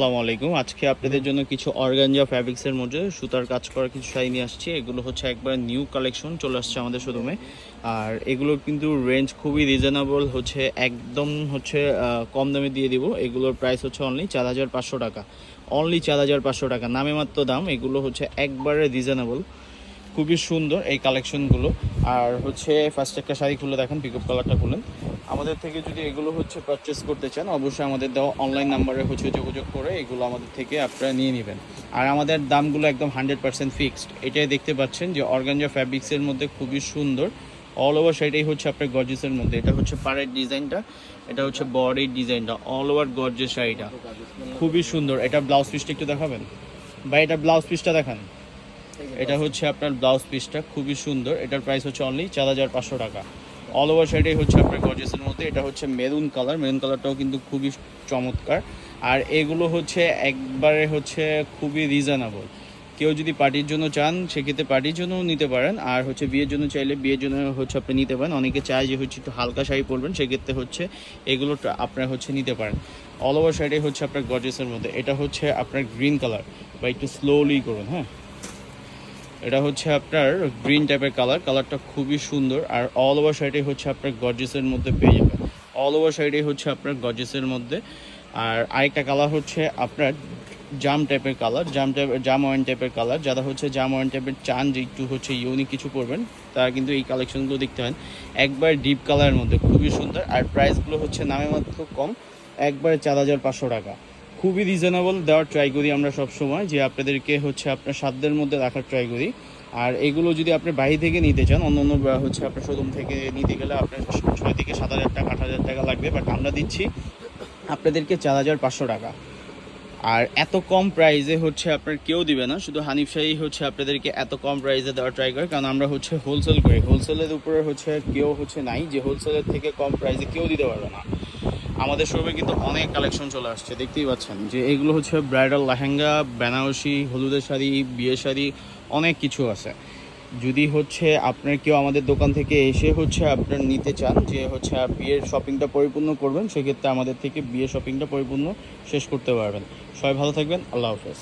আসসালামু আলাইকুম। আজকে আপনাদের জন্য কিছু অর্গানজা ফ্যাব্রিক্সের মধ্যে সুতার কাজ করা কিছু শাড়ি নিয়ে আসছি। এগুলো হচ্ছে একবার নিউ কালেকশন চলে আসছে আমাদের শোরুমে। আর এগুলোর কিন্তু রেঞ্জ খুবই রিজনেবল হচ্ছে, একদম হচ্ছে কম দামে দিয়ে দিব। এগুলোর প্রাইস হচ্ছে অনলি চার হাজার পাঁচশো টাকা। অনলি চার হাজার পাঁচশো টাকা। নামে মাত্র দাম। এগুলো হচ্ছে একবারে রিজনেবল খুবই সুন্দর এই কালেকশনগুলো আর হচ্ছে ফার্স্ট একটা শাড়ি খুলে দেখেন পিকআপ কালারটা খুলেন। আমাদের থেকে যদি এগুলো হচ্ছে পারচেস করতে চান, অবশ্যই আমাদের দেওয়া অনলাইন নাম্বারে হচ্ছে যোগাযোগ করে এগুলো আমাদের থেকে আপনারা নিয়ে নেবেন। আর আমাদের দামগুলো একদম হান্ড্রেড পার্সেন্ট ফিক্সড এটাই দেখতে পাচ্ছেন যে অর্গানজা ফ্যাব্রিক্সের মধ্যে খুবই সুন্দর। অল ওভার সেটাই হচ্ছে আপনার গর্জেসের মধ্যে। এটা হচ্ছে পাড়ের ডিজাইনটা, এটা হচ্ছে বডির ডিজাইনটা। অল ওভার গর্জেস শাড়িটা। খুবই সুন্দর। এটা ব্লাউজ পিসটা একটু দেখাবেন? বা এটা ব্লাউজ পিসটা দেখান। এটা হচ্ছে আপনার ব্লাউজ পিসটা, খুবই সুন্দর। এটার প্রাইস হচ্ছে অনলি চার হাজার পাঁচশো টাকা। অল ওভার সাইডে হচ্ছে আপনার গর্জেসের মধ্যে, এটা হচ্ছে মেরুন কালার মেরুন কালারটাও কিন্তু খুবই চমৎকার। আর এগুলো হচ্ছে একবারে হচ্ছে খুবই রিজনেবল কেউ যদি পার্টির জন্য চান, সেক্ষেত্রে পার্টির জন্যও নিতে পারেন। আর হচ্ছে বিয়ের জন্য চাইলে বিয়ের জন্য হচ্ছে আপনি নিতে পারেন। অনেকে চায় যে হচ্ছে একটু হালকা শাড়ি পরবেন, সেক্ষেত্রে হচ্ছে এগুলো আপনার হচ্ছে নিতে পারেন। অল ওভার সাইডে হচ্ছে আপনার গর্জেসের মধ্যে। এটা হচ্ছে আপনার গ্রিন কালার বা একটু স্লোলি করুন হ্যাঁ? এটা হচ্ছে আপনার গ্রিন টাইপের কালার কালারটা খুবই সুন্দর, আর অল ওভার সাইডে হচ্ছে আপনার গর্জেসের মধ্যে পেয়ে যাবেন। অল ওভার সাইডে হচ্ছে আপনার গর্জেসের মধ্যে। আর আরেকটা কালার হচ্ছে আপনার জাম টাইপের কালার জাম টাইপ জাম ওয়াইন টাইপের কালার যারা হচ্ছে জাম ওয়াইন টাইপের চান যে একটু হচ্ছে ইউনিক কিছু করবেন তারা কিন্তু এই কালেকশনগুলো দেখতে পারেন। একবার ডিপ কালারের মধ্যে, খুবই সুন্দর। আর প্রাইসগুলো হচ্ছে নামে মাত্র কম, একবারে চার হাজার পাঁচশো টাকা। খুবই রিজনেবল দেওয়ার ট্রাই করি আমরা সব সময় যে আপনাদেরকে হচ্ছে আপনার সাধ্যের মধ্যে রাখার ট্রাই করি। আর এগুলো যদি আপনি বাড়ি থেকে নিতে চান, অন্য অন্য হচ্ছে আপনার শোরুম থেকে নিতে গেলে আপনার ছয় থেকে সাত হাজার টাকা, আট হাজার টাকা লাগবে বাট আমরা দিচ্ছি আপনাদেরকে চার হাজার পাঁচশো টাকা। আর এত কম প্রাইসে হচ্ছে আপনার কেউ দিবে না, শুধু হানিফ শাহী হচ্ছে আপনাদেরকে এত কম প্রাইসে দেওয়ার ট্রাই করে, কারণ আমরা হচ্ছে হোলসেল করি। হোলসেলের উপরে হচ্ছে কেউ হচ্ছে নাই, যে হোলসেলের থেকে কম প্রাইসে কেউ দিতে পারবে না। আমাদের শোরুমে কিন্তু অনেক কালেকশন চলে আসছে, দেখতেই পাচ্ছেন। যে এগুলো হচ্ছে ব্রাইডাল লেহেঙ্গা, বেনারসি, হলুদের শাড়ি, বিয়ের শাড়ি, অনেক কিছু আছে। যদি হচ্ছে আপনার কেউ আমাদের দোকান থেকে এসে হচ্ছে আপনার নিতে চান, যে হচ্ছে বিয়ের শপিংটা পরিপূর্ণ করবেন, সেক্ষেত্রে আমাদের থেকে বিয়ের শপিংটা পরিপূর্ণ শেষ করতে পারবেন। সবাই ভালো থাকবেন, আল্লাহ হাফেজ।